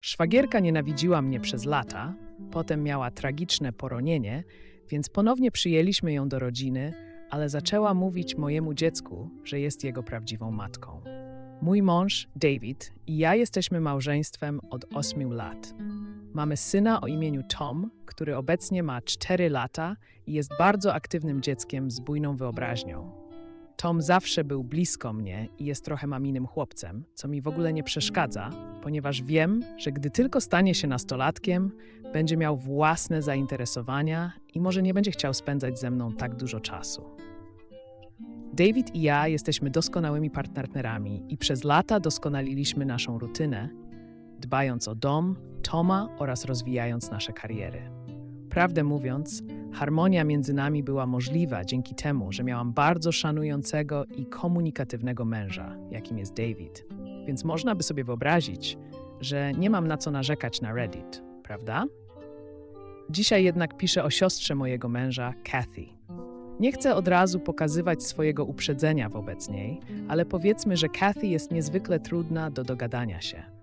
Szwagierka nienawidziła mnie przez lata, potem miała tragiczne poronienie, więc ponownie przyjęliśmy ją do rodziny, ale zaczęła mówić mojemu dziecku, że jest jego prawdziwą matką. Mój mąż, David, i ja jesteśmy małżeństwem od 8 lat. Mamy syna o imieniu Tom, który obecnie ma 4 lata i jest bardzo aktywnym dzieckiem z bujną wyobraźnią. Tom zawsze był blisko mnie i jest trochę maminym chłopcem, co mi w ogóle nie przeszkadza, ponieważ wiem, że gdy tylko stanie się nastolatkiem, będzie miał własne zainteresowania i może nie będzie chciał spędzać ze mną tak dużo czasu. David i ja jesteśmy doskonałymi partnerami i przez lata doskonaliliśmy naszą rutynę, dbając o dom, Toma oraz rozwijając nasze kariery. Prawdę mówiąc, harmonia między nami była możliwa dzięki temu, że miałam bardzo szanującego i komunikatywnego męża, jakim jest David. Więc można by sobie wyobrazić, że nie mam na co narzekać na Reddit, prawda? Dzisiaj jednak piszę o siostrze mojego męża, Kathy. Nie chcę od razu pokazywać swojego uprzedzenia wobec niej, ale powiedzmy, że Kathy jest niezwykle trudna do dogadania się.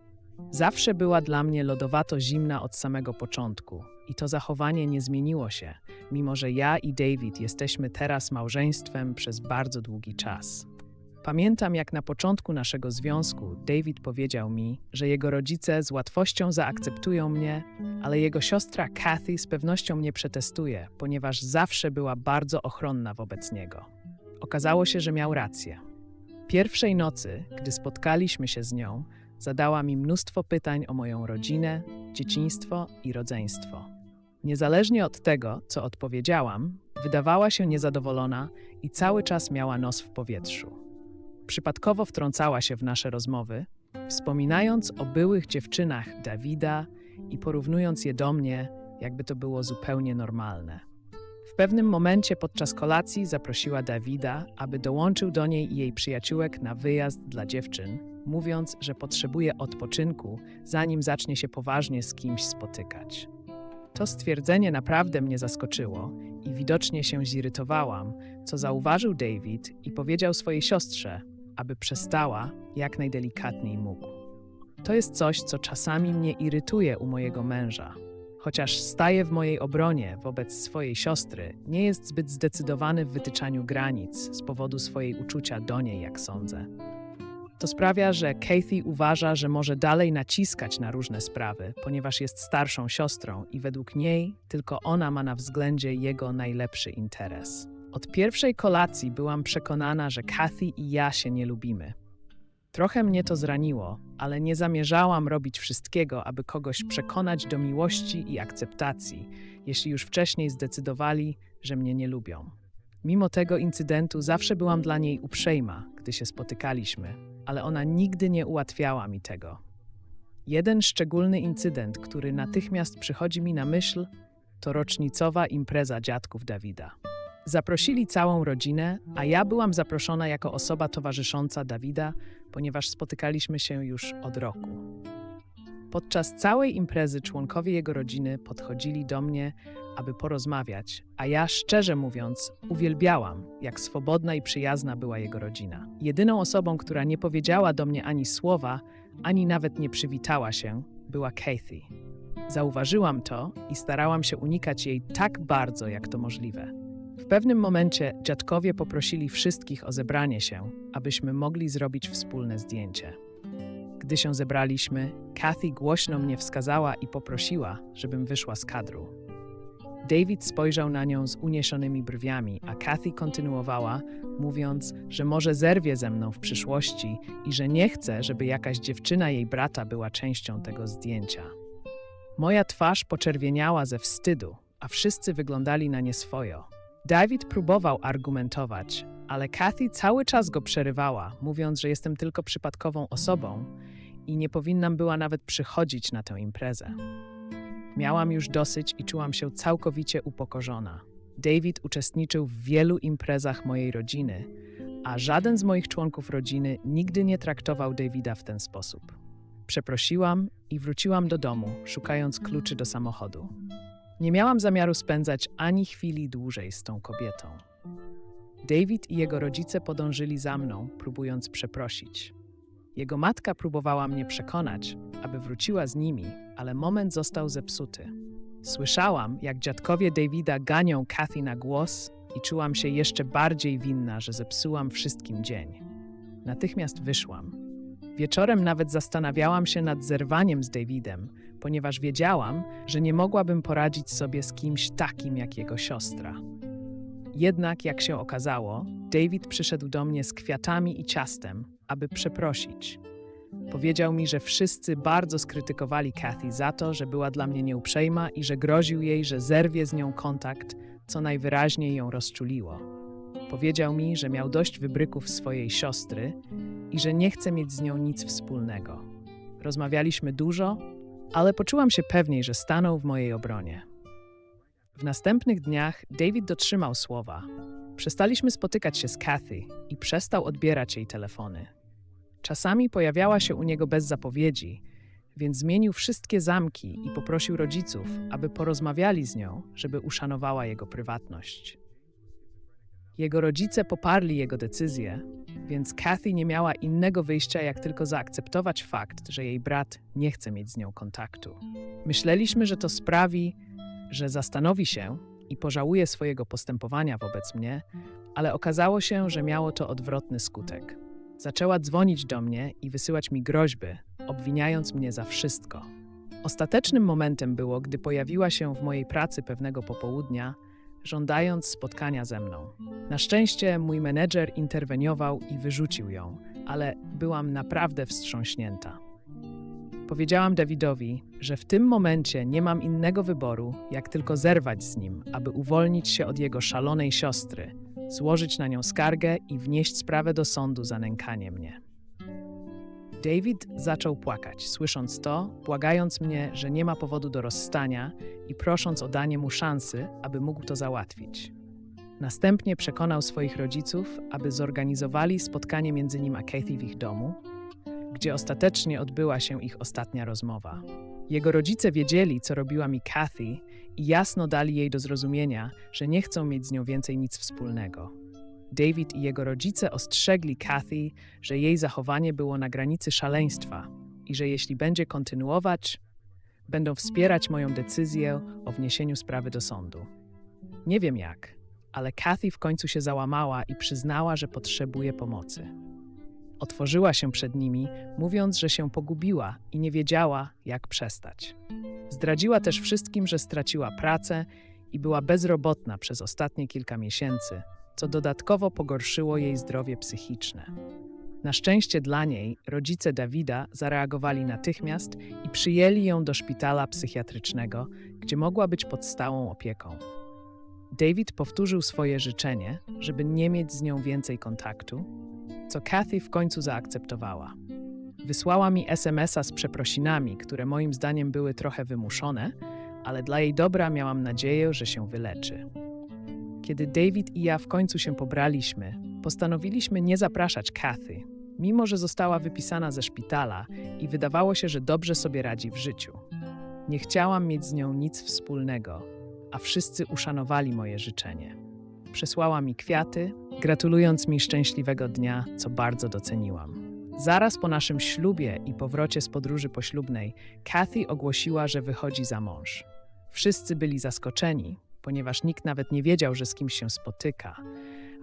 Zawsze była dla mnie lodowato zimna od samego początku i to zachowanie nie zmieniło się, mimo że ja i David jesteśmy teraz małżeństwem przez bardzo długi czas. Pamiętam, jak na początku naszego związku David powiedział mi, że jego rodzice z łatwością zaakceptują mnie, ale jego siostra Kathy z pewnością mnie przetestuje, ponieważ zawsze była bardzo ochronna wobec niego. Okazało się, że miał rację. Pierwszej nocy, gdy spotkaliśmy się z nią, zadała mi mnóstwo pytań o moją rodzinę, dzieciństwo i rodzeństwo. Niezależnie od tego, co odpowiedziałam, wydawała się niezadowolona i cały czas miała nos w powietrzu. Przypadkowo wtrącała się w nasze rozmowy, wspominając o byłych dziewczynach Dawida i porównując je do mnie, jakby to było zupełnie normalne. W pewnym momencie podczas kolacji zaprosiła Dawida, aby dołączył do niej i jej przyjaciółek na wyjazd dla dziewczyn, mówiąc, że potrzebuje odpoczynku, zanim zacznie się poważnie z kimś spotykać. To stwierdzenie naprawdę mnie zaskoczyło i widocznie się zirytowałam, co zauważył David i powiedział swojej siostrze, aby przestała jak najdelikatniej mógł. To jest coś, co czasami mnie irytuje u mojego męża. Chociaż staje w mojej obronie wobec swojej siostry, nie jest zbyt zdecydowany w wytyczaniu granic z powodu swojej uczucia do niej, jak sądzę. To sprawia, że Kathy uważa, że może dalej naciskać na różne sprawy, ponieważ jest starszą siostrą i według niej tylko ona ma na względzie jego najlepszy interes. Od pierwszej kolacji byłam przekonana, że Kathy i ja się nie lubimy. Trochę mnie to zraniło, ale nie zamierzałam robić wszystkiego, aby kogoś przekonać do miłości i akceptacji, jeśli już wcześniej zdecydowali, że mnie nie lubią. Mimo tego incydentu zawsze byłam dla niej uprzejma, gdy się spotykaliśmy, ale ona nigdy nie ułatwiała mi tego. Jeden szczególny incydent, który natychmiast przychodzi mi na myśl, to rocznicowa impreza dziadków Dawida. Zaprosili całą rodzinę, a ja byłam zaproszona jako osoba towarzysząca Dawida, ponieważ spotykaliśmy się już od roku. Podczas całej imprezy członkowie jego rodziny podchodzili do mnie, aby porozmawiać, a ja szczerze mówiąc uwielbiałam, jak swobodna i przyjazna była jego rodzina. Jedyną osobą, która nie powiedziała do mnie ani słowa, ani nawet nie przywitała się, była Kathy. Zauważyłam to i starałam się unikać jej tak bardzo, jak to możliwe. W pewnym momencie dziadkowie poprosili wszystkich o zebranie się, abyśmy mogli zrobić wspólne zdjęcie. Gdy się zebraliśmy, Kathy głośno mnie wskazała i poprosiła, żebym wyszła z kadru. David spojrzał na nią z uniesionymi brwiami, a Kathy kontynuowała, mówiąc, że może zerwie ze mną w przyszłości i że nie chce, żeby jakaś dziewczyna jej brata była częścią tego zdjęcia. Moja twarz poczerwieniała ze wstydu, a wszyscy wyglądali na nieswojo. David próbował argumentować, ale Kathy cały czas go przerywała, mówiąc, że jestem tylko przypadkową osobą i nie powinnam była nawet przychodzić na tę imprezę. Miałam już dosyć i czułam się całkowicie upokorzona. David uczestniczył w wielu imprezach mojej rodziny, a żaden z moich członków rodziny nigdy nie traktował Davida w ten sposób. Przeprosiłam i wróciłam do domu, szukając kluczy do samochodu. Nie miałam zamiaru spędzać ani chwili dłużej z tą kobietą. David i jego rodzice podążyli za mną, próbując przeprosić. Jego matka próbowała mnie przekonać, aby wróciła z nimi, ale moment został zepsuty. Słyszałam, jak dziadkowie Davida ganią Kathy na głos i czułam się jeszcze bardziej winna, że zepsułam wszystkim dzień. Natychmiast wyszłam. Wieczorem nawet zastanawiałam się nad zerwaniem z Davidem, ponieważ wiedziałam, że nie mogłabym poradzić sobie z kimś takim jak jego siostra. Jednak, jak się okazało, David przyszedł do mnie z kwiatami i ciastem, aby przeprosić. Powiedział mi, że wszyscy bardzo skrytykowali Kathy za to, że była dla mnie nieuprzejma i że groził jej, że zerwie z nią kontakt, co najwyraźniej ją rozczuliło. Powiedział mi, że miał dość wybryków swojej siostry i że nie chce mieć z nią nic wspólnego. Rozmawialiśmy dużo, ale poczułam się pewniej, że stanął w mojej obronie. W następnych dniach David dotrzymał słowa. Przestaliśmy spotykać się z Kathy i przestał odbierać jej telefony. Czasami pojawiała się u niego bez zapowiedzi, więc zmienił wszystkie zamki i poprosił rodziców, aby porozmawiali z nią, żeby uszanowała jego prywatność. Jego rodzice poparli jego decyzję, więc Kathy nie miała innego wyjścia, jak tylko zaakceptować fakt, że jej brat nie chce mieć z nią kontaktu. Myśleliśmy, że to sprawi, że zastanowi się i pożałuje swojego postępowania wobec mnie, ale okazało się, że miało to odwrotny skutek. Zaczęła dzwonić do mnie i wysyłać mi groźby, obwiniając mnie za wszystko. Ostatecznym momentem było, gdy pojawiła się w mojej pracy pewnego popołudnia, żądając spotkania ze mną. Na szczęście mój menedżer interweniował i wyrzucił ją, ale byłam naprawdę wstrząśnięta. Powiedziałam Davidowi, że w tym momencie nie mam innego wyboru, jak tylko zerwać z nim, aby uwolnić się od jego szalonej siostry, złożyć na nią skargę i wnieść sprawę do sądu za nękanie mnie. David zaczął płakać, słysząc to, błagając mnie, że nie ma powodu do rozstania i prosząc o danie mu szansy, aby mógł to załatwić. Następnie przekonał swoich rodziców, aby zorganizowali spotkanie między nim a Kathy w ich domu, gdzie ostatecznie odbyła się ich ostatnia rozmowa. Jego rodzice wiedzieli, co robiła mi Kathy i jasno dali jej do zrozumienia, że nie chcą mieć z nią więcej nic wspólnego. David i jego rodzice ostrzegli Kathy, że jej zachowanie było na granicy szaleństwa i że jeśli będzie kontynuować, będą wspierać moją decyzję o wniesieniu sprawy do sądu. Nie wiem jak, ale Kathy w końcu się załamała i przyznała, że potrzebuje pomocy. Otworzyła się przed nimi, mówiąc, że się pogubiła i nie wiedziała, jak przestać. Zdradziła też wszystkim, że straciła pracę i była bezrobotna przez ostatnie kilka miesięcy, co dodatkowo pogorszyło jej zdrowie psychiczne. Na szczęście dla niej rodzice Dawida zareagowali natychmiast i przyjęli ją do szpitala psychiatrycznego, gdzie mogła być pod stałą opieką. David powtórzył swoje życzenie, żeby nie mieć z nią więcej kontaktu, co Kathy w końcu zaakceptowała. Wysłała mi SMS-a z przeprosinami, które moim zdaniem były trochę wymuszone, ale dla jej dobra miałam nadzieję, że się wyleczy. Kiedy David i ja w końcu się pobraliśmy, postanowiliśmy nie zapraszać Kathy, mimo że została wypisana ze szpitala i wydawało się, że dobrze sobie radzi w życiu. Nie chciałam mieć z nią nic wspólnego, a wszyscy uszanowali moje życzenie. Przesłała mi kwiaty, gratulując mi szczęśliwego dnia, co bardzo doceniłam. Zaraz po naszym ślubie i powrocie z podróży poślubnej, Kathy ogłosiła, że wychodzi za mąż. Wszyscy byli zaskoczeni, ponieważ nikt nawet nie wiedział, że z kimś się spotyka,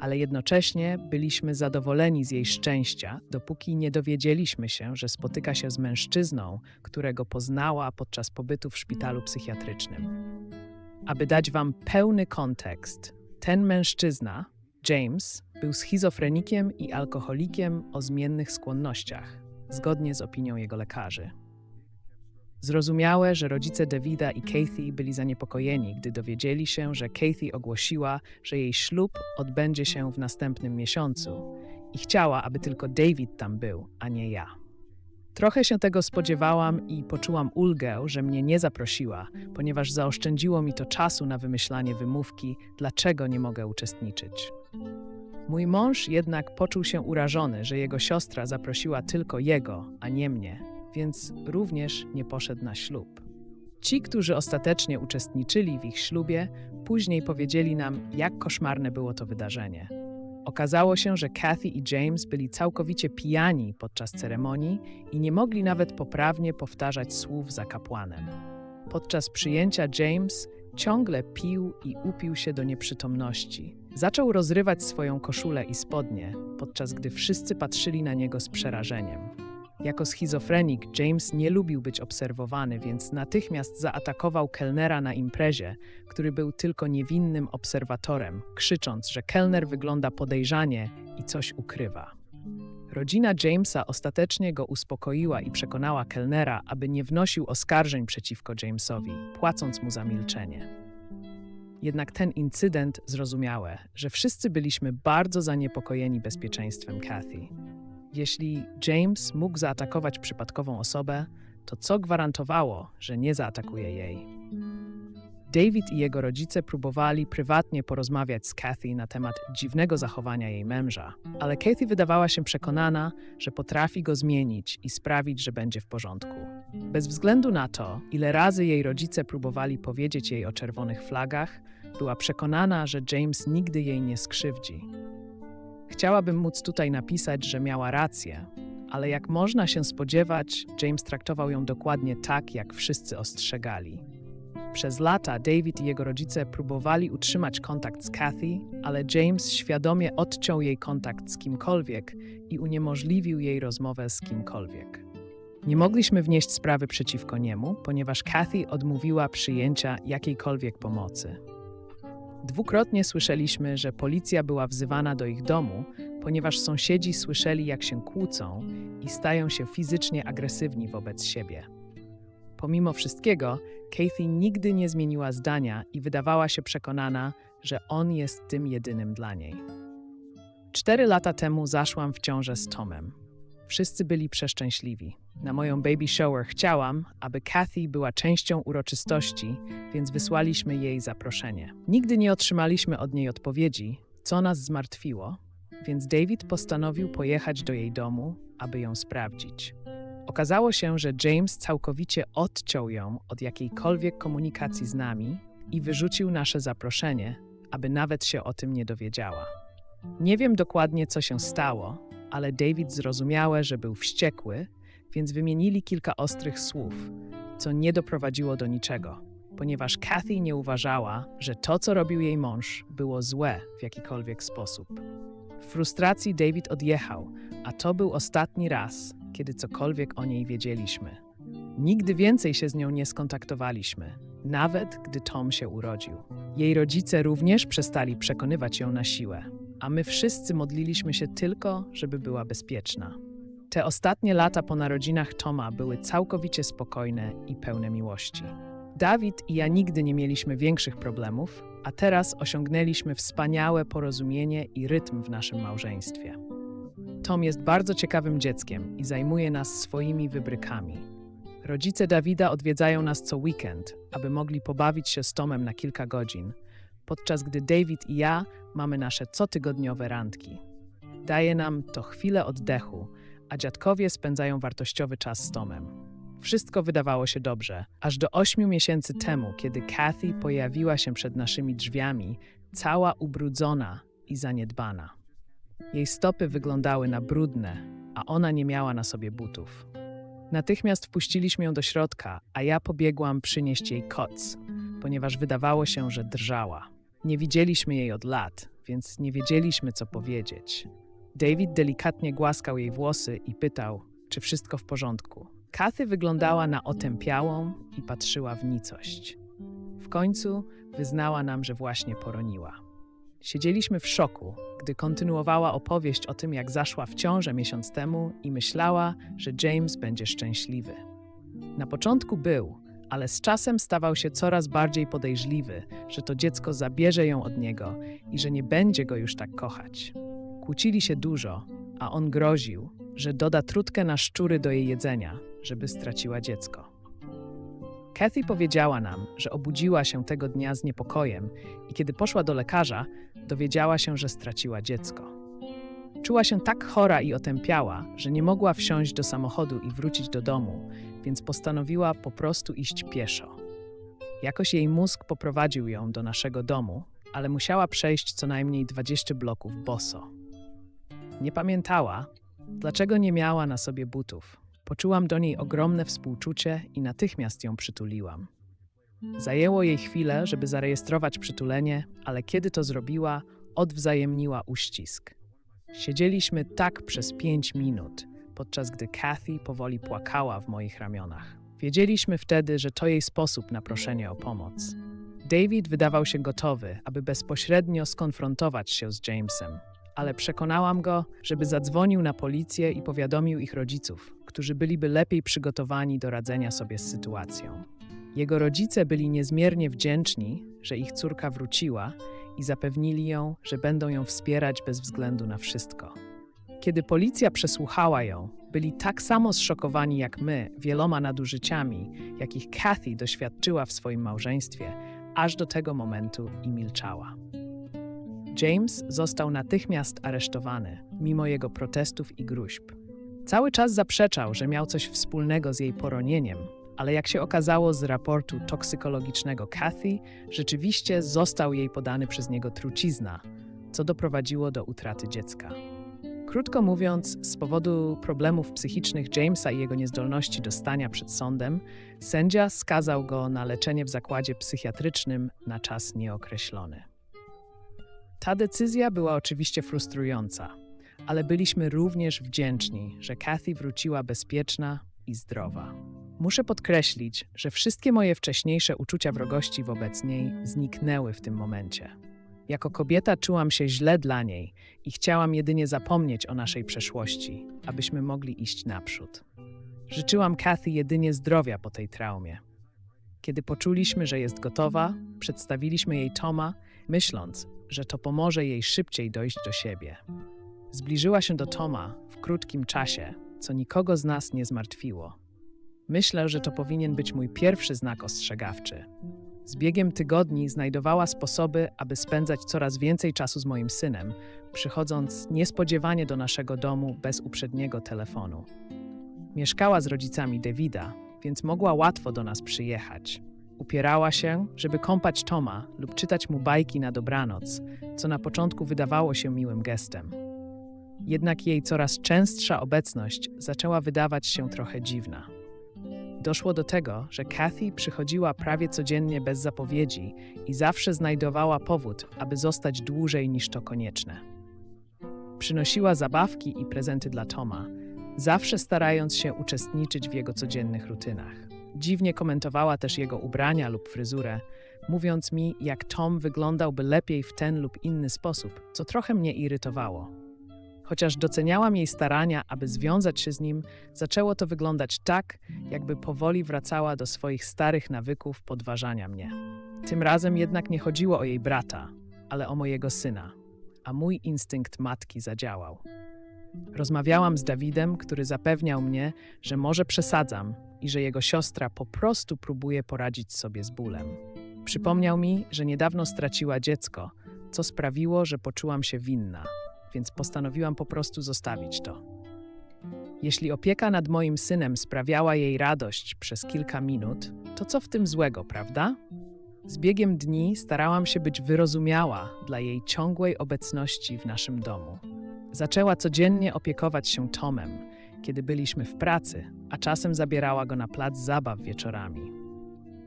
ale jednocześnie byliśmy zadowoleni z jej szczęścia, dopóki nie dowiedzieliśmy się, że spotyka się z mężczyzną, którego poznała podczas pobytu w szpitalu psychiatrycznym. Aby dać Wam pełny kontekst, ten mężczyzna, James, był schizofrenikiem i alkoholikiem o zmiennych skłonnościach, zgodnie z opinią jego lekarzy. Zrozumiałe, że rodzice Davida i Kathy byli zaniepokojeni, gdy dowiedzieli się, że Kathy ogłosiła, że jej ślub odbędzie się w następnym miesiącu i chciała, aby tylko David tam był, a nie ja. Trochę się tego spodziewałam i poczułam ulgę, że mnie nie zaprosiła, ponieważ zaoszczędziło mi to czasu na wymyślanie wymówki, dlaczego nie mogę uczestniczyć. Mój mąż jednak poczuł się urażony, że jego siostra zaprosiła tylko jego, a nie mnie, więc również nie poszedł na ślub. Ci, którzy ostatecznie uczestniczyli w ich ślubie, później powiedzieli nam, jak koszmarne było to wydarzenie. Okazało się, że Kathy i James byli całkowicie pijani podczas ceremonii i nie mogli nawet poprawnie powtarzać słów za kapłanem. Podczas przyjęcia James ciągle pił i upił się do nieprzytomności. Zaczął rozrywać swoją koszulę i spodnie, podczas gdy wszyscy patrzyli na niego z przerażeniem. Jako schizofrenik James nie lubił być obserwowany, więc natychmiast zaatakował kelnera na imprezie, który był tylko niewinnym obserwatorem, krzycząc, że kelner wygląda podejrzanie i coś ukrywa. Rodzina Jamesa ostatecznie go uspokoiła i przekonała kelnera, aby nie wnosił oskarżeń przeciwko Jamesowi, płacąc mu za milczenie. Jednak ten incydent zrozumiałe, że wszyscy byliśmy bardzo zaniepokojeni bezpieczeństwem Kathy. Jeśli James mógł zaatakować przypadkową osobę, to co gwarantowało, że nie zaatakuje jej? David i jego rodzice próbowali prywatnie porozmawiać z Kathy na temat dziwnego zachowania jej męża, ale Kathy wydawała się przekonana, że potrafi go zmienić i sprawić, że będzie w porządku. Bez względu na to, ile razy jej rodzice próbowali powiedzieć jej o czerwonych flagach, była przekonana, że James nigdy jej nie skrzywdzi. Chciałabym móc tutaj napisać, że miała rację, ale jak można się spodziewać, James traktował ją dokładnie tak, jak wszyscy ostrzegali. Przez lata David i jego rodzice próbowali utrzymać kontakt z Kathy, ale James świadomie odciął jej kontakt z kimkolwiek i uniemożliwił jej rozmowę z kimkolwiek. Nie mogliśmy wnieść sprawy przeciwko niemu, ponieważ Kathy odmówiła przyjęcia jakiejkolwiek pomocy. Dwukrotnie słyszeliśmy, że policja była wzywana do ich domu, ponieważ sąsiedzi słyszeli, jak się kłócą i stają się fizycznie agresywni wobec siebie. Pomimo wszystkiego, Kathy nigdy nie zmieniła zdania i wydawała się przekonana, że on jest tym jedynym dla niej. Cztery lata temu zaszłam w ciążę z Tomem. Wszyscy byli przeszczęśliwi. Na moją baby shower chciałam, aby Kathy była częścią uroczystości, więc wysłaliśmy jej zaproszenie. Nigdy nie otrzymaliśmy od niej odpowiedzi, co nas zmartwiło, więc David postanowił pojechać do jej domu, aby ją sprawdzić. Okazało się, że James całkowicie odciął ją od jakiejkolwiek komunikacji z nami i wyrzucił nasze zaproszenie, aby nawet się o tym nie dowiedziała. Nie wiem dokładnie, co się stało, ale David zrozumiałe, że był wściekły, więc wymienili kilka ostrych słów, co nie doprowadziło do niczego, ponieważ Kathy nie uważała, że to, co robił jej mąż, było złe w jakikolwiek sposób. W frustracji David odjechał, a to był ostatni raz, kiedy cokolwiek o niej wiedzieliśmy. Nigdy więcej się z nią nie skontaktowaliśmy, nawet gdy Tom się urodził. Jej rodzice również przestali przekonywać ją na siłę, a my wszyscy modliliśmy się tylko, żeby była bezpieczna. Te ostatnie lata po narodzinach Toma były całkowicie spokojne i pełne miłości. Dawid i ja nigdy nie mieliśmy większych problemów, a teraz osiągnęliśmy wspaniałe porozumienie i rytm w naszym małżeństwie. Tom jest bardzo ciekawym dzieckiem i zajmuje nas swoimi wybrykami. Rodzice Dawida odwiedzają nas co weekend, aby mogli pobawić się z Tomem na kilka godzin, podczas gdy David i ja mamy nasze cotygodniowe randki. Daje nam to chwilę oddechu, a dziadkowie spędzają wartościowy czas z Tomem. Wszystko wydawało się dobrze, aż do ośmiu miesięcy temu, kiedy Kathy pojawiła się przed naszymi drzwiami, cała ubrudzona i zaniedbana. Jej stopy wyglądały na brudne, a ona nie miała na sobie butów. Natychmiast wpuściliśmy ją do środka, a ja pobiegłam przynieść jej koc, ponieważ wydawało się, że drżała. Nie widzieliśmy jej od lat, więc nie wiedzieliśmy, co powiedzieć. David delikatnie głaskał jej włosy i pytał, czy wszystko w porządku. Kathy wyglądała na otępiałą i patrzyła w nicość. W końcu wyznała nam, że właśnie poroniła. Siedzieliśmy w szoku, gdy kontynuowała opowieść o tym, jak zaszła w ciążę miesiąc temu i myślała, że James będzie szczęśliwy. Na początku był, ale z czasem stawał się coraz bardziej podejrzliwy, że to dziecko zabierze ją od niego i że nie będzie go już tak kochać. Kłócili się dużo, a on groził, że doda trutkę na szczury do jej jedzenia, żeby straciła dziecko. Kathy powiedziała nam, że obudziła się tego dnia z niepokojem i kiedy poszła do lekarza, dowiedziała się, że straciła dziecko. Czuła się tak chora i otępiała, że nie mogła wsiąść do samochodu i wrócić do domu, więc postanowiła po prostu iść pieszo. Jakoś jej mózg poprowadził ją do naszego domu ale musiała przejść co najmniej 20 bloków boso. Nie pamiętała, dlaczego nie miała na sobie butów. Poczułam do niej ogromne współczucie i natychmiast ją przytuliłam. Zajęło jej chwilę, żeby zarejestrować przytulenie, ale kiedy to zrobiła, odwzajemniła uścisk. Siedzieliśmy tak przez pięć minut, podczas gdy Kathy powoli płakała w moich ramionach. Wiedzieliśmy wtedy, że to jej sposób na proszenie o pomoc. David wydawał się gotowy, aby bezpośrednio skonfrontować się z Jamesem, ale przekonałam go, żeby zadzwonił na policję i powiadomił ich rodziców, którzy byliby lepiej przygotowani do radzenia sobie z sytuacją. Jego rodzice byli niezmiernie wdzięczni, że ich córka wróciła i zapewnili ją, że będą ją wspierać bez względu na wszystko. Kiedy policja przesłuchała ją, byli tak samo zszokowani jak my wieloma nadużyciami, jakich Kathy doświadczyła w swoim małżeństwie, aż do tego momentu i milczała. James został natychmiast aresztowany, mimo jego protestów i gruźb. Cały czas zaprzeczał, że miał coś wspólnego z jej poronieniem, ale jak się okazało z raportu toksykologicznego Kathy, rzeczywiście został jej podany przez niego trucizna, co doprowadziło do utraty dziecka. Krótko mówiąc, z powodu problemów psychicznych Jamesa i jego niezdolności do stania przed sądem, sędzia skazał go na leczenie w zakładzie psychiatrycznym na czas nieokreślony. Ta decyzja była oczywiście frustrująca, ale byliśmy również wdzięczni, że Kathy wróciła bezpieczna i zdrowa. Muszę podkreślić, że wszystkie moje wcześniejsze uczucia wrogości wobec niej zniknęły w tym momencie. Jako kobieta czułam się źle dla niej i chciałam jedynie zapomnieć o naszej przeszłości, abyśmy mogli iść naprzód. Życzyłam Kathy jedynie zdrowia po tej traumie. Kiedy poczuliśmy, że jest gotowa, przedstawiliśmy jej Toma, myśląc, że to pomoże jej szybciej dojść do siebie. Zbliżyła się do Toma w krótkim czasie, co nikogo z nas nie zmartwiło. Myślę, że to powinien być mój pierwszy znak ostrzegawczy. Z biegiem tygodni znajdowała sposoby, aby spędzać coraz więcej czasu z moim synem, przychodząc niespodziewanie do naszego domu bez uprzedniego telefonu. Mieszkała z rodzicami Davida, więc mogła łatwo do nas przyjechać. Upierała się, żeby kąpać Toma lub czytać mu bajki na dobranoc, co na początku wydawało się miłym gestem. Jednak jej coraz częstsza obecność zaczęła wydawać się trochę dziwna. Doszło do tego, że Kathy przychodziła prawie codziennie bez zapowiedzi i zawsze znajdowała powód, aby zostać dłużej niż to konieczne. Przynosiła zabawki i prezenty dla Toma, zawsze starając się uczestniczyć w jego codziennych rutynach. Dziwnie komentowała też jego ubrania lub fryzurę, mówiąc mi, jak Tom wyglądałby lepiej w ten lub inny sposób, co trochę mnie irytowało. Chociaż doceniałam jej starania, aby związać się z nim, zaczęło to wyglądać tak, jakby powoli wracała do swoich starych nawyków podważania mnie. Tym razem jednak nie chodziło o jej brata, ale o mojego syna, a mój instynkt matki zadziałał. Rozmawiałam z Dawidem, który zapewniał mnie, że może przesadzam i że jego siostra po prostu próbuje poradzić sobie z bólem. Przypomniał mi, że niedawno straciła dziecko, co sprawiło, że poczułam się winna więc postanowiłam po prostu zostawić to. Jeśli opieka nad moim synem sprawiała jej radość przez kilka minut, to co w tym złego, prawda? Z biegiem dni starałam się być wyrozumiała dla jej ciągłej obecności w naszym domu. Zaczęła codziennie opiekować się Tomem, kiedy byliśmy w pracy, a czasem zabierała go na plac zabaw wieczorami.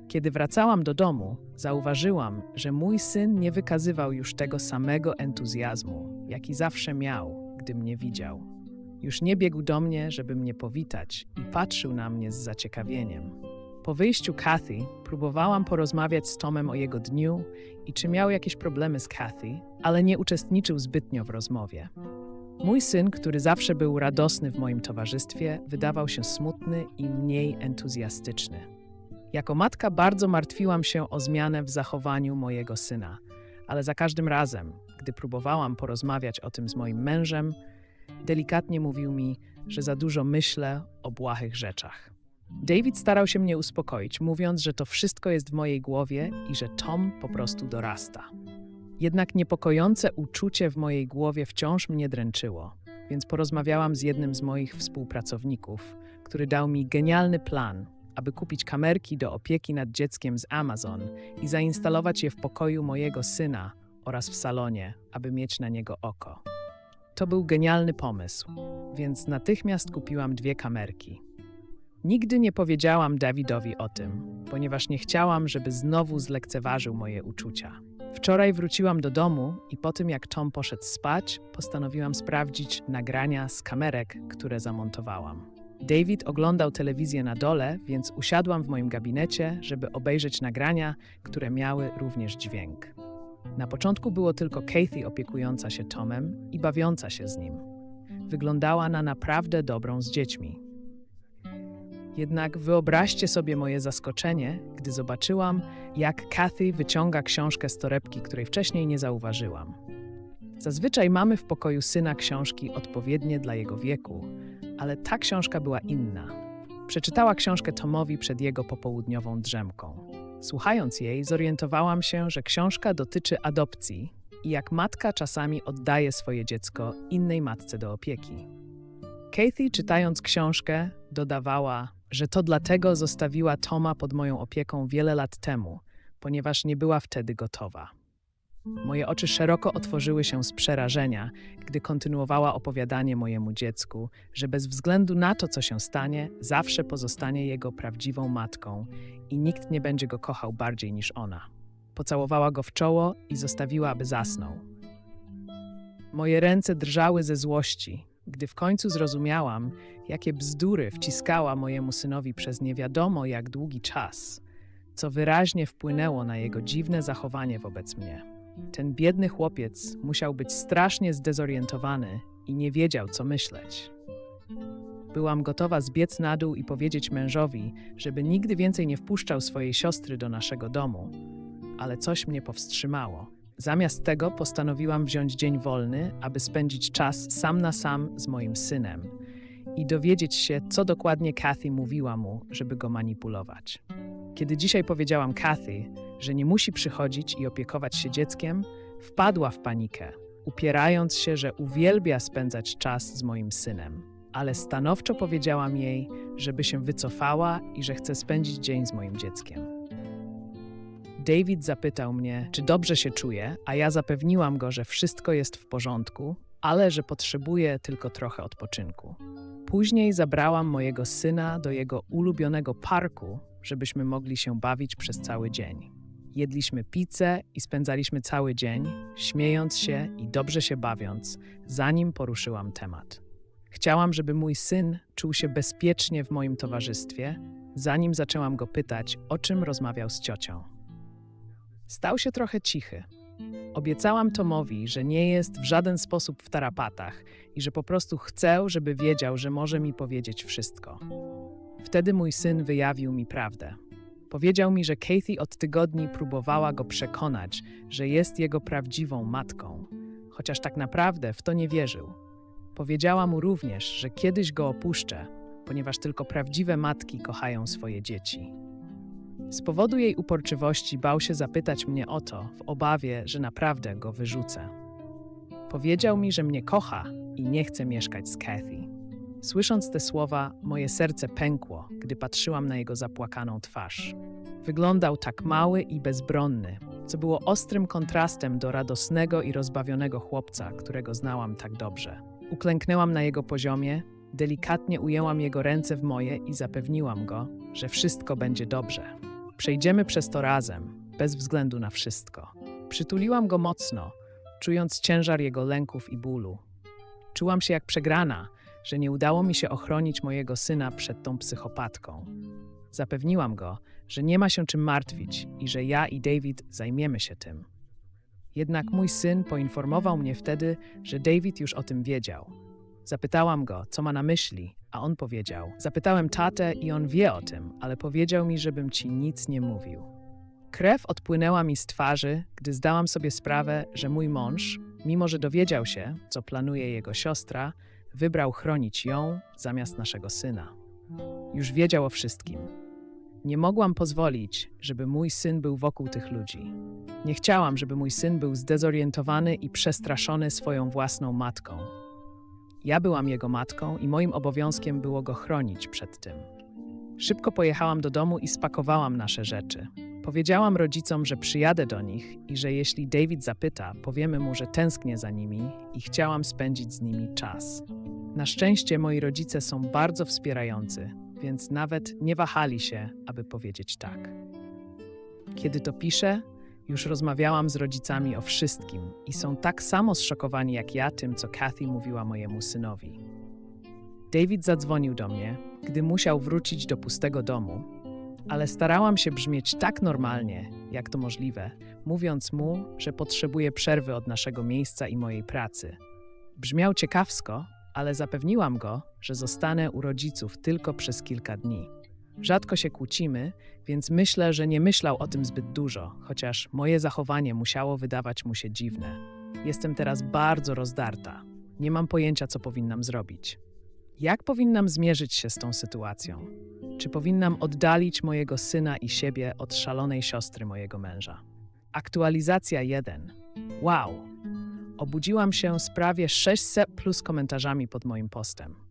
Kiedy wracałam do domu, zauważyłam, że mój syn nie wykazywał już tego samego entuzjazmu, jaki zawsze miał, gdy mnie widział. Już nie biegł do mnie, żeby mnie powitać i patrzył na mnie z zaciekawieniem. Po wyjściu Kathy próbowałam porozmawiać z Tomem o jego dniu i czy miał jakieś problemy z Kathy, ale nie uczestniczył zbytnio w rozmowie. Mój syn, który zawsze był radosny w moim towarzystwie, wydawał się smutny i mniej entuzjastyczny. Jako matka bardzo martwiłam się o zmianę w zachowaniu mojego syna, ale za każdym razem, gdy próbowałam porozmawiać o tym z moim mężem, delikatnie mówił mi, że za dużo myślę o błahych rzeczach. David starał się mnie uspokoić, mówiąc, że to wszystko jest w mojej głowie i że Tom po prostu dorasta. Jednak niepokojące uczucie w mojej głowie wciąż mnie dręczyło, więc porozmawiałam z jednym z moich współpracowników, który dał mi genialny plan, aby kupić kamerki do opieki nad dzieckiem z Amazon i zainstalować je w pokoju mojego syna oraz w salonie, aby mieć na niego oko. To był genialny pomysł, więc natychmiast kupiłam dwie kamerki. Nigdy nie powiedziałam Dawidowi o tym, ponieważ nie chciałam, żeby znowu zlekceważył moje uczucia. Wczoraj wróciłam do domu i po tym, jak Tom poszedł spać, postanowiłam sprawdzić nagrania z kamerek, które zamontowałam. David oglądał telewizję na dole, więc usiadłam w moim gabinecie, żeby obejrzeć nagrania, które miały również dźwięk. Na początku było tylko Kathy opiekująca się Tomem i bawiąca się z nim. Wyglądała na naprawdę dobrą z dziećmi. Jednak wyobraźcie sobie moje zaskoczenie, gdy zobaczyłam, jak Kathy wyciąga książkę z torebki, której wcześniej nie zauważyłam. Zazwyczaj mamy w pokoju syna książki odpowiednie dla jego wieku, ale ta książka była inna. Przeczytała książkę Tomowi przed jego popołudniową drzemką. Słuchając jej, zorientowałam się, że książka dotyczy adopcji i jak matka czasami oddaje swoje dziecko innej matce do opieki. Kathy, czytając książkę, dodawała, że to dlatego zostawiła Toma pod moją opieką wiele lat temu, ponieważ nie była wtedy gotowa. Moje oczy szeroko otworzyły się z przerażenia, gdy kontynuowała opowiadanie mojemu dziecku, że bez względu na to, co się stanie, zawsze pozostanie jego prawdziwą matką i nikt nie będzie go kochał bardziej niż ona. Pocałowała go w czoło i zostawiła, aby zasnął. Moje ręce drżały ze złości, gdy w końcu zrozumiałam, jakie bzdury wciskała mojemu synowi przez nie wiadomo jak długi czas, co wyraźnie wpłynęło na jego dziwne zachowanie wobec mnie. Ten biedny chłopiec musiał być strasznie zdezorientowany i nie wiedział, co myśleć. Byłam gotowa zbiec na dół i powiedzieć mężowi, żeby nigdy więcej nie wpuszczał swojej siostry do naszego domu, ale coś mnie powstrzymało. Zamiast tego postanowiłam wziąć dzień wolny, aby spędzić czas sam na sam z moim synem i dowiedzieć się, co dokładnie Kathy mówiła mu, żeby go manipulować. Kiedy dzisiaj powiedziałam Kathy, że nie musi przychodzić i opiekować się dzieckiem, wpadła w panikę, upierając się, że uwielbia spędzać czas z moim synem. Ale stanowczo powiedziałam jej, żeby się wycofała i że chce spędzić dzień z moim dzieckiem. David zapytał mnie, czy dobrze się czuję, a ja zapewniłam go, że wszystko jest w porządku, ale że potrzebuje tylko trochę odpoczynku. Później zabrałam mojego syna do jego ulubionego parku, żebyśmy mogli się bawić przez cały dzień. Jedliśmy pizzę i spędzaliśmy cały dzień, śmiejąc się i dobrze się bawiąc, zanim poruszyłam temat. Chciałam, żeby mój syn czuł się bezpiecznie w moim towarzystwie, zanim zaczęłam go pytać, o czym rozmawiał z ciocią. Stał się trochę cichy. Obiecałam Tomowi, że nie jest w żaden sposób w tarapatach i że po prostu chcę, żeby wiedział, że może mi powiedzieć wszystko. Wtedy mój syn wyjawił mi prawdę. Powiedział mi, że Kathy od tygodni próbowała go przekonać, że jest jego prawdziwą matką, chociaż tak naprawdę w to nie wierzył. Powiedziała mu również, że kiedyś go opuszczę, ponieważ tylko prawdziwe matki kochają swoje dzieci. Z powodu jej uporczywości bał się zapytać mnie o to, w obawie, że naprawdę go wyrzucę. Powiedział mi, że mnie kocha i nie chce mieszkać z Kathy. Słysząc te słowa, moje serce pękło, gdy patrzyłam na jego zapłakaną twarz. Wyglądał tak mały i bezbronny, co było ostrym kontrastem do radosnego i rozbawionego chłopca, którego znałam tak dobrze. Uklęknęłam na jego poziomie, delikatnie ujęłam jego ręce w moje i zapewniłam go, że wszystko będzie dobrze. Przejdziemy przez to razem, bez względu na wszystko. Przytuliłam go mocno, czując ciężar jego lęków i bólu. Czułam się jak przegrana, że nie udało mi się ochronić mojego syna przed tą psychopatką. Zapewniłam go, że nie ma się czym martwić i że ja i David zajmiemy się tym. Jednak mój syn poinformował mnie wtedy, że David już o tym wiedział. Zapytałam go, co ma na myśli, a on powiedział: Zapytałem tatę i on wie o tym, ale powiedział mi, żebym ci nic nie mówił. Krew odpłynęła mi z twarzy, gdy zdałam sobie sprawę, że mój mąż, mimo że dowiedział się, co planuje jego siostra, wybrał chronić ją zamiast naszego syna. Już wiedział o wszystkim. Nie mogłam pozwolić, żeby mój syn był wokół tych ludzi. Nie chciałam, żeby mój syn był zdezorientowany i przestraszony swoją własną matką. Ja byłam jego matką i moim obowiązkiem było go chronić przed tym. Szybko pojechałam do domu i spakowałam nasze rzeczy. Powiedziałam rodzicom, że przyjadę do nich i że jeśli David zapyta, powiemy mu, że tęsknię za nimi i chciałam spędzić z nimi czas. Na szczęście moi rodzice są bardzo wspierający, więc nawet nie wahali się, aby powiedzieć tak. Kiedy to piszę, już rozmawiałam z rodzicami o wszystkim i są tak samo zszokowani jak ja tym, co Kathy mówiła mojemu synowi. David zadzwonił do mnie, gdy musiał wrócić do pustego domu, ale starałam się brzmieć tak normalnie, jak to możliwe, mówiąc mu, że potrzebuję przerwy od naszego miejsca i mojej pracy. Brzmiał ciekawsko, ale zapewniłam go, że zostanę u rodziców tylko przez kilka dni. Rzadko się kłócimy, więc myślę, że nie myślał o tym zbyt dużo, chociaż moje zachowanie musiało wydawać mu się dziwne. Jestem teraz bardzo rozdarta. Nie mam pojęcia, co powinnam zrobić. Jak powinnam zmierzyć się z tą sytuacją? Czy powinnam oddalić mojego syna i siebie od szalonej siostry mojego męża? Aktualizacja 1. Wow! Obudziłam się z prawie 600 plus komentarzami pod moim postem.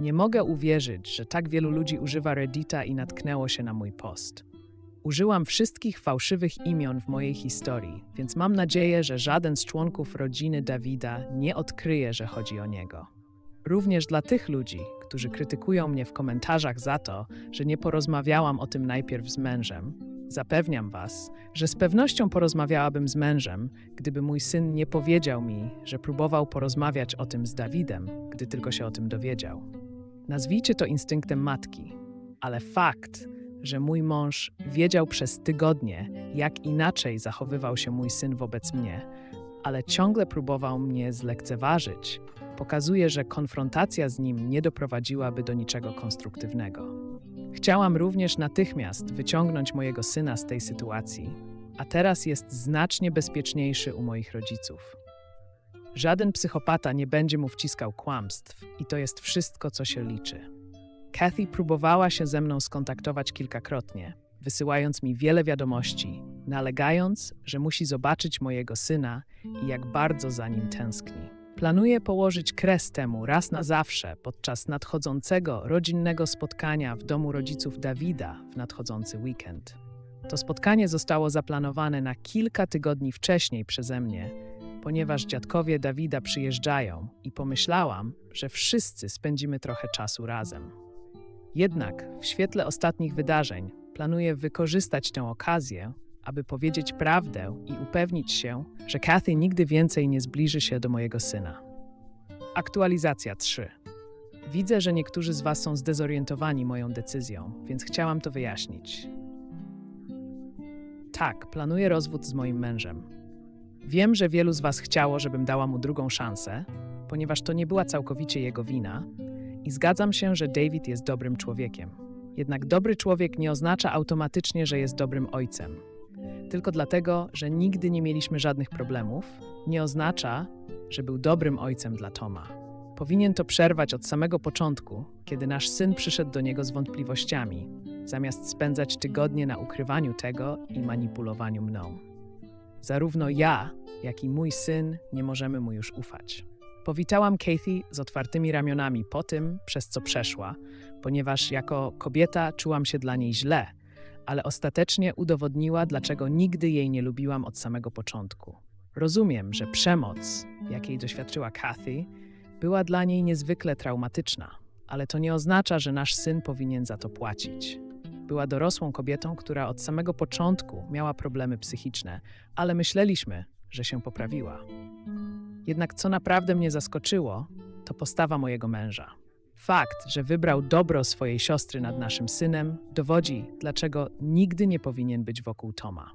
Nie mogę uwierzyć, że tak wielu ludzi używa Reddita i natknęło się na mój post. Użyłam wszystkich fałszywych imion w mojej historii, więc mam nadzieję, że żaden z członków rodziny Dawida nie odkryje, że chodzi o niego. Również dla tych ludzi, którzy krytykują mnie w komentarzach za to, że nie porozmawiałam o tym najpierw z mężem, zapewniam Was, że z pewnością porozmawiałabym z mężem, gdyby mój syn nie powiedział mi, że próbował porozmawiać o tym z Dawidem, gdy tylko się o tym dowiedział. Nazwijcie to instynktem matki, ale fakt, że mój mąż wiedział przez tygodnie, jak inaczej zachowywał się mój syn wobec mnie, ale ciągle próbował mnie zlekceważyć, pokazuje, że konfrontacja z nim nie doprowadziłaby do niczego konstruktywnego. Chciałam również natychmiast wyciągnąć mojego syna z tej sytuacji, a teraz jest znacznie bezpieczniejszy u moich rodziców. Żaden psychopata nie będzie mu wciskał kłamstw i to jest wszystko, co się liczy. Kathy próbowała się ze mną skontaktować kilkakrotnie, wysyłając mi wiele wiadomości, nalegając, że musi zobaczyć mojego syna i jak bardzo za nim tęskni. Planuję położyć kres temu raz na zawsze podczas nadchodzącego rodzinnego spotkania w domu rodziców Dawida w nadchodzący weekend. To spotkanie zostało zaplanowane na kilka tygodni wcześniej przeze mnie, ponieważ dziadkowie Dawida przyjeżdżają i pomyślałam, że wszyscy spędzimy trochę czasu razem. Jednak w świetle ostatnich wydarzeń planuję wykorzystać tę okazję, aby powiedzieć prawdę i upewnić się, że Kathy nigdy więcej nie zbliży się do mojego syna. Aktualizacja 3. Widzę, że niektórzy z Was są zdezorientowani moją decyzją, więc chciałam to wyjaśnić. Tak, planuję rozwód z moim mężem. Wiem, że wielu z Was chciało, żebym dała mu drugą szansę, ponieważ to nie była całkowicie jego wina, i zgadzam się, że David jest dobrym człowiekiem. Jednak dobry człowiek nie oznacza automatycznie, że jest dobrym ojcem. Tylko dlatego, że nigdy nie mieliśmy żadnych problemów, nie oznacza, że był dobrym ojcem dla Toma. Powinien to przerwać od samego początku, kiedy nasz syn przyszedł do niego z wątpliwościami, zamiast spędzać tygodnie na ukrywaniu tego i manipulowaniu mną. Zarówno ja, jak i mój syn nie możemy mu już ufać. Powitałam Kathy z otwartymi ramionami po tym, przez co przeszła, ponieważ jako kobieta czułam się dla niej źle, ale ostatecznie udowodniła, dlaczego nigdy jej nie lubiłam od samego początku. Rozumiem, że przemoc, jakiej doświadczyła Kathy, była dla niej niezwykle traumatyczna, ale to nie oznacza, że nasz syn powinien za to płacić. Była dorosłą kobietą, która od samego początku miała problemy psychiczne, ale myśleliśmy, że się poprawiła. Jednak co naprawdę mnie zaskoczyło, to postawa mojego męża. Fakt, że wybrał dobro swojej siostry nad naszym synem, dowodzi, dlaczego nigdy nie powinien być wokół Toma.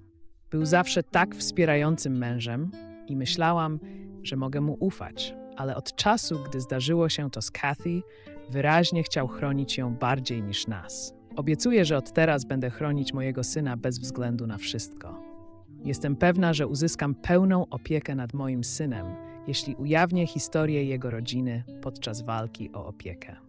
Był zawsze tak wspierającym mężem i myślałam, że mogę mu ufać, ale od czasu, gdy zdarzyło się to z Kathy, wyraźnie chciał chronić ją bardziej niż nas. Obiecuję, że od teraz będę chronić mojego syna bez względu na wszystko. Jestem pewna, że uzyskam pełną opiekę nad moim synem, jeśli ujawnię historię jego rodziny podczas walki o opiekę.